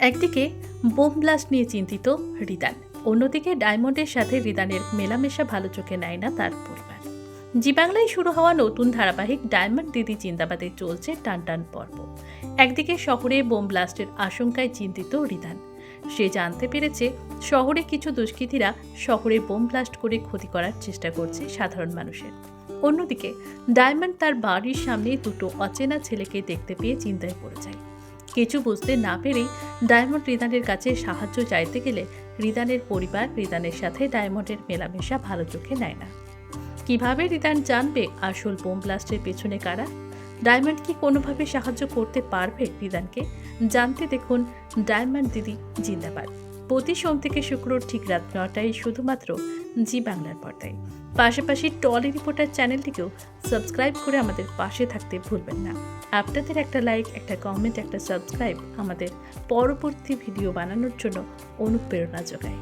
একদিকে bomb blast নিয়ে চিন্তিত রিদান, অন্যদিকে ডায়মন্ডের সাথে রিদানের মেলামেশা ভালো চোখে নেয় না তার পরিবার। জি বাংলায় শুরু হওয়া নতুন ধারাবাহিক ডায়মন্ড দিদি জিন্দাবাদে চলছে টান টান পর্ব। একদিকে শহরে বোম ব্লাস্টের আশঙ্কায় চিন্তিত রিদান। সে জানতে পেরেছে শহরে কিছু দুষ্কৃতীরা শহরে বোম ব্লাস্ট করে ক্ষতি করার চেষ্টা করছে সাধারণ মানুষের। অন্যদিকে ডায়মন্ড তার বাড়ির সামনে দুটো অচেনা ছেলেকে দেখতে পেয়ে চিন্তায় পড়ে যায়। কিছু বুঝতে না পেরেই ডায়মন্ড রিদানের কাছে সাহায্য চাইতে গেলে রিদানের পরিবার রিদানের সাথে ডায়মন্ডের মেলামেশা ভালো চোখে নেয় না। কীভাবে রিদান জানবে আসল বোম ব্লাস্টের পেছনে কারা? ডায়মন্ড কি কোনোভাবে সাহায্য করতে পারবে রিদানকে? জানতে দেখুন ডায়মন্ড দিদি জিন্দাবাদ। প্রতি সোম থেকে শুক্র ঠিক রাত নটায় শুধুমাত্র জি বাংলার পর্দায়। পাশাপাশি টলি রিপোর্টার চ্যানেলটিকেও সাবস্ক্রাইব করে আমাদের পাশে থাকতে ভুলবেন না। আপনাদের একটা লাইক, একটা কমেন্ট, একটা সাবস্ক্রাইব আমাদের পরবর্তী ভিডিও বানানোর জন্য অনুপ্রেরণা যোগায়।